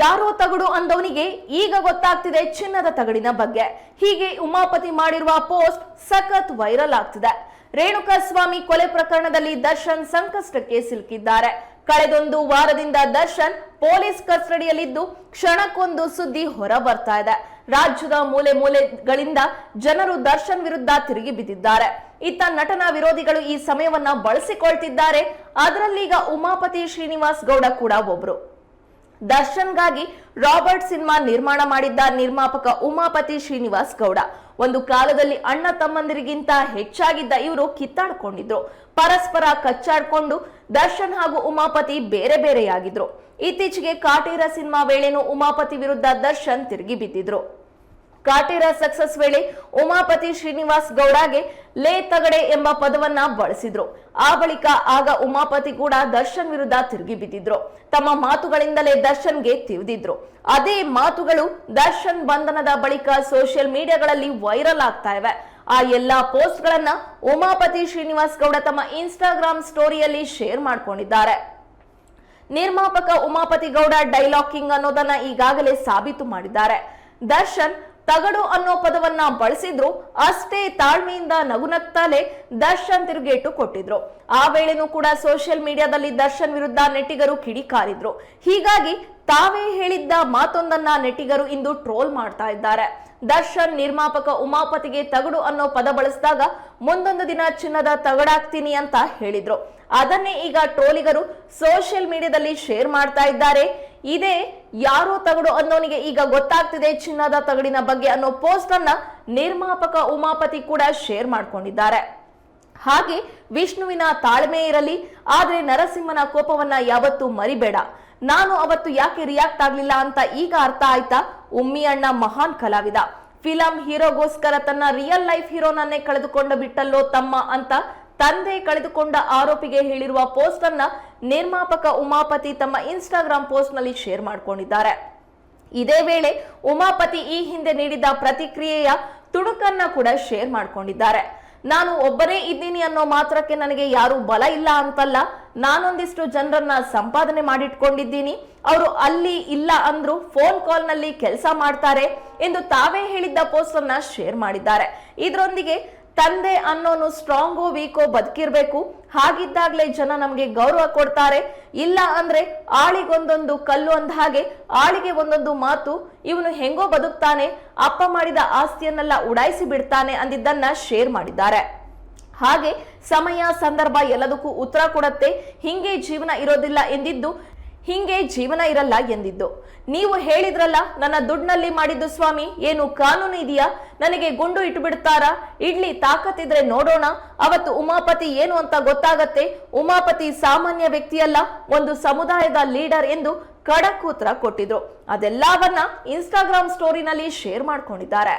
ಯಾರೋ ತಗಡು ಅಂದವನಿಗೆ ಈಗ ಗೊತ್ತಾಗ್ತಿದೆ ಚಿನ್ನದ ತಗಡಿನ ಬಗ್ಗೆ. ಹೀಗೆ ಉಮಾಪತಿ ಮಾಡಿರುವ ಪೋಸ್ಟ್ ಸಖತ್ ವೈರಲ್ ಆಗ್ತಿದೆ. ರೇಣುಕಾಸ್ವಾಮಿ ಕೊಲೆ ಪ್ರಕರಣದಲ್ಲಿ ದರ್ಶನ್ ಸಂಕಷ್ಟಕ್ಕೆ ಸಿಲುಕಿದ್ದಾರೆ. ಕಳೆದೊಂದು ವಾರದಿಂದ ದರ್ಶನ್ ಪೊಲೀಸ್ ಕಸ್ಟಡಿಯಲ್ಲಿದ್ದು ಕ್ಷಣಕ್ಕೊಂದು ಸುದ್ದಿ ಹೊರ ಬರ್ತಾ ಇದೆ. ರಾಜ್ಯದ ಮೂಲೆ ಮೂಲೆಗಳಿಂದ ಜನರು ದರ್ಶನ್ ವಿರುದ್ಧ ತಿರುಗಿ ಬಿದ್ದಿದ್ದಾರೆ. ಇತ್ತ ನಟನ ವಿರೋಧಿಗಳು ಈ ಸಮಯವನ್ನ ಬಳಸಿಕೊಳ್ತಿದ್ದಾರೆ. ಅದರಲ್ಲೀಗ ಉಮಾಪತಿ ಶ್ರೀನಿವಾಸ್ ಗೌಡ ಕೂಡ ಒಬ್ರು. ದರ್ಶನ್ಗಾಗಿ ರಾಬರ್ಟ್ ಸಿನಿಮಾ ನಿರ್ಮಾಣ ಮಾಡಿದ್ದ ನಿರ್ಮಾಪಕ ಉಮಾಪತಿ ಶ್ರೀನಿವಾಸ್ ಗೌಡ. ಒಂದು ಕಾಲದಲ್ಲಿ ಅಣ್ಣ ತಮ್ಮಂದಿರಿಗಿಂತ ಹೆಚ್ಚಾಗಿದ್ದ ಇವರು ಕಿತ್ತಾಡ್ಕೊಂಡಿದ್ರು. ಪರಸ್ಪರ ಕಚ್ಚಾಡ್ಕೊಂಡು ದರ್ಶನ್ ಹಾಗೂ ಉಮಾಪತಿ ಬೇರೆ ಬೇರೆಯಾಗಿದ್ರು. ಇತ್ತೀಚೆಗೆ ಕಾಟೇರ ಸಿನಿಮಾ ವೇಳೆನೂ ಉಮಾಪತಿ ವಿರುದ್ಧ ದರ್ಶನ್ ತಿರುಗಿ ಬಿದ್ದಿದ್ರು. ಕಾಟೇರ ಸಕ್ಸಸ್ ವೇಳೆ ಉಮಾಪತಿ ಶ್ರೀನಿವಾಸ್ ಗೌಡಗೆ ಲೇ ತಗಡೆ ಎಂಬ ಪದವನ್ನ ಬಳಸಿದ್ರು. ಆ ಬಳಿಕ ಆಗ ಉಮಾಪತಿ ಕೂಡ ದರ್ಶನ್ ವಿರುದ್ಧ ತಿರುಗಿ ಬಿದ್ದಿದ್ರು. ತಮ್ಮ ಮಾತುಗಳಿಂದಲೇ ದರ್ಶನ್ಗೆ ತಿವಿದಿದ್ರು ಅದೇ ಮಾತುಗಳು ದರ್ಶನ್ ಬಂಧನದ ಬಳಿಕ ಸೋಷಿಯಲ್ ಮೀಡಿಯಾಗಳಲ್ಲಿ ವೈರಲ್ ಆಗ್ತಾ ಇವೆ. ಆ ಎಲ್ಲಾ ಪೋಸ್ಟ್ ಗಳನ್ನ ಉಮಾಪತಿ ಶ್ರೀನಿವಾಸ್ ಗೌಡ ತಮ್ಮ ಇನ್ಸ್ಟಾಗ್ರಾಮ್ ಸ್ಟೋರಿಯಲ್ಲಿ ಶೇರ್ ಮಾಡ್ಕೊಂಡಿದ್ದಾರೆ. ನಿರ್ಮಾಪಕ ಉಮಾಪತಿ ಗೌಡ ಡೈಲಾಗ್ ಕಿಂಗ್ ಅನ್ನೋದನ್ನ ಈಗಾಗಲೇ ಸಾಬೀತು ಮಾಡಿದ್ದಾರೆ. ದರ್ಶನ್ ತಗಡು ಅನ್ನೋ ಪದವನ್ನ ಬಳಸಿದ್ರು, ಅಷ್ಟೇ ತಾಳ್ಮೆಯಿಂದ ನಗುನಗ್ತಾಲೆ ದರ್ಶನ್ ತಿರುಗೇಟು ಕೊಟ್ಟಿದ್ರು. ಆ ವೇಳೆನೂ ಕೂಡ ಸೋಷಿಯಲ್ ಮೀಡಿಯಾದಲ್ಲಿ ದರ್ಶನ್ ವಿರುದ್ಧ ನೆಟ್ಟಿಗರು ಕಿಡಿಕಾರಿದ್ರು. ಹೀಗಾಗಿ ತಾವೇ ಹೇಳಿದ್ದ ಮಾತೊಂದನ್ನ ನೆಟ್ಟಿಗರು ಇಂದು ಟ್ರೋಲ್ ಮಾಡ್ತಾ ಇದ್ದಾರೆ. ದರ್ಶನ್ ನಿರ್ಮಾಪಕ ಉಮಾಪತಿಗೆ ತಗಡು ಅನ್ನೋ ಪದ ಬಳಸಿದಾಗ ಮುಂದೊಂದು ದಿನ ಚಿನ್ನದ ತಗಡಾಗ್ತೀನಿ ಅಂತ ಹೇಳಿದ್ರು. ಅದನ್ನೇ ಈಗ ಟ್ರೋಲಿಗರು ಸೋಷಿಯಲ್ ಮೀಡಿಯಾದಲ್ಲಿ ಶೇರ್ ಮಾಡ್ತಾ ಇದ್ದಾರೆ. ಇದೇ, ಯಾರು ತಗಡು ಅನ್ನೋನಿಗೆ ಈಗ ಗೊತ್ತಾಗ್ತಿದೆ ಚಿನ್ನದ ತಗಡಿನ ಬಗ್ಗೆ ಅನ್ನೋ ಪೋಸ್ಟ್ ಅನ್ನ ನಿರ್ಮಾಪಕ ಉಮಾಪತಿ ಕೂಡ ಶೇರ್ ಮಾಡ್ಕೊಂಡಿದ್ದಾರೆ. ಹಾಗೆ ವಿಷ್ಣುವಿನ ತಾಳ್ಮೆ ಇರಲಿ, ಆದ್ರೆ ನರಸಿಂಹನ ಕೋಪವನ್ನ ಯಾವತ್ತೂ ಮರಿಬೇಡ. ನಾನು ಅವತ್ತು ಯಾಕೆ ರಿಯಾಕ್ಟ್ ಆಗ್ಲಿಲ್ಲ ಅಂತ ಈಗ ಅರ್ಥ ಆಯ್ತಾ? ಉಮ್ಮಿ ಅಣ್ಣ ಮಹಾನ್ ಕಲಾವಿದ. ಫಿಲಂ ಹೀರೋಗೋಸ್ಕರ ತನ್ನ ರಿಯಲ್ ಲೈಫ್ ಹೀರೋನನ್ನೇ ಕಳೆದುಕೊಂಡು ಬಿಟ್ಟಲ್ಲೋ ತಮ್ಮ ಅಂತ ತಂದೆ ಕಳೆದುಕೊಂಡ ಆರೋಪಿಗೆ ಹೇಳಿರುವ ಪೋಸ್ಟ್ ಅನ್ನ ನಿರ್ಮಾಪಕ ಉಮಾಪತಿ ತಮ್ಮ ಇನ್ಸ್ಟಾಗ್ರಾಮ್ ಪೋಸ್ಟ್ನಲ್ಲಿ ಶೇರ್ ಮಾಡ್ಕೊಂಡಿದ್ದಾರೆ. ಇದೇ ವೇಳೆ ಉಮಾಪತಿ ಈ ಹಿಂದೆ ನೀಡಿದ ಪ್ರತಿಕ್ರಿಯೆಯ ತುಣುಕನ್ನ ಕೂಡ ಶೇರ್ ಮಾಡ್ಕೊಂಡಿದ್ದಾರೆ. ನಾನು ಒಬ್ಬರೇ ಇದ್ದೀನಿ ಅನ್ನೋ ಮಾತ್ರಕ್ಕೆ ನನಗೆ ಯಾರು ಬಲ ಇಲ್ಲ ಅಂತಲ್ಲ, ನಾನೊಂದಿಷ್ಟು ಜನರನ್ನ ಸಂಪಾದನೆ ಮಾಡಿಟ್ಕೊಂಡಿದ್ದೀನಿ, ಅವರು ಅಲ್ಲಿ ಇಲ್ಲ ಅಂದ್ರು ಫೋನ್ ಕಾಲ್ನಲ್ಲಿ ಕೆಲಸ ಮಾಡ್ತಾರೆ ಎಂದು ತಾವೇ ಹೇಳಿದ್ದ ಪೋಸ್ಟ್ ಅನ್ನ ಶೇರ್ ಮಾಡಿದ್ದಾರೆ. ಇದರೊಂದಿಗೆ ತಂದೆ ಅನ್ನೋನು ಸ್ಟ್ರಾಂಗೋ ವೀಕೋ ಬದುಕಿರ್ಬೇಕು. ಹಾಗಿದ್ದಾಗ್ಲೇ ಜನ ನಮಗೆ ಗೌರವ ಕೊಡ್ತಾರೆ. ಇಲ್ಲ ಅಂದ್ರೆ ಆಳಿಗೊಂದೊಂದು ಕಲ್ಲು ಅಂದ ಹಾಗೆ ಆಳಿಗೆ ಒಂದೊಂದು ಮಾತು ಇವನು ಹೆಂಗೋ ಬದುಕ್ತಾನೆ, ಅಪ್ಪ ಮಾಡಿದ ಆಸ್ತಿಯನ್ನೆಲ್ಲ ಉಡಾಯಿಸಿ ಬಿಡ್ತಾನೆ ಅಂದಿದ್ದನ್ನ ಶೇರ್ ಮಾಡಿದ್ದಾರೆ. ಹಾಗೆ ಸಮಯ, ಸಂದರ್ಭ ಎಲ್ಲದಕ್ಕೂ ಉತ್ತರ ಕೊಡತ್ತೆ. ಹಿಂಗೆ ಜೀವನ ಇರೋದಿಲ್ಲ ಎಂದಿದ್ದು ಹಿಂಗೆ ಜೀವನ ಇರಲ್ಲ ಎಂದಿದ್ದು. ನೀವು ಹೇಳಿದ್ರಲ್ಲ, ನನ್ನ ದುಡ್ಡಿನಲ್ಲಿ ಮಾಡಿದ್ದು ಸ್ವಾಮಿ, ಏನು ಕಾನೂನು ಇದೆಯಾ? ನನಗೆ ಗುಂಡು ಇಟ್ಟು ಬಿಡ್ತಾರಾ ಇಡ್ಲಿ ತಾಕತ್ತಿದ್ರೆ ನೋಡೋಣ, ಅವತ್ತು ಉಮಾಪತಿ ಏನು ಅಂತ ಗೊತ್ತಾಗತ್ತೆ? ಉಮಾಪತಿ ಸಾಮಾನ್ಯ ವ್ಯಕ್ತಿಯಲ್ಲ, ಒಂದು ಸಮುದಾಯದ ಲೀಡರ್ ಎಂದು ಖಡಕ್ ಉತ್ತರ ಕೊಟ್ಟಿದ್ರು. ಅದೆಲ್ಲವನ್ನ ಇನ್ಸ್ಟಾಗ್ರಾಮ್ ಸ್ಟೋರಿನಲ್ಲಿ ಶೇರ್ ಮಾಡ್ಕೊಂಡಿದ್ದಾರೆ.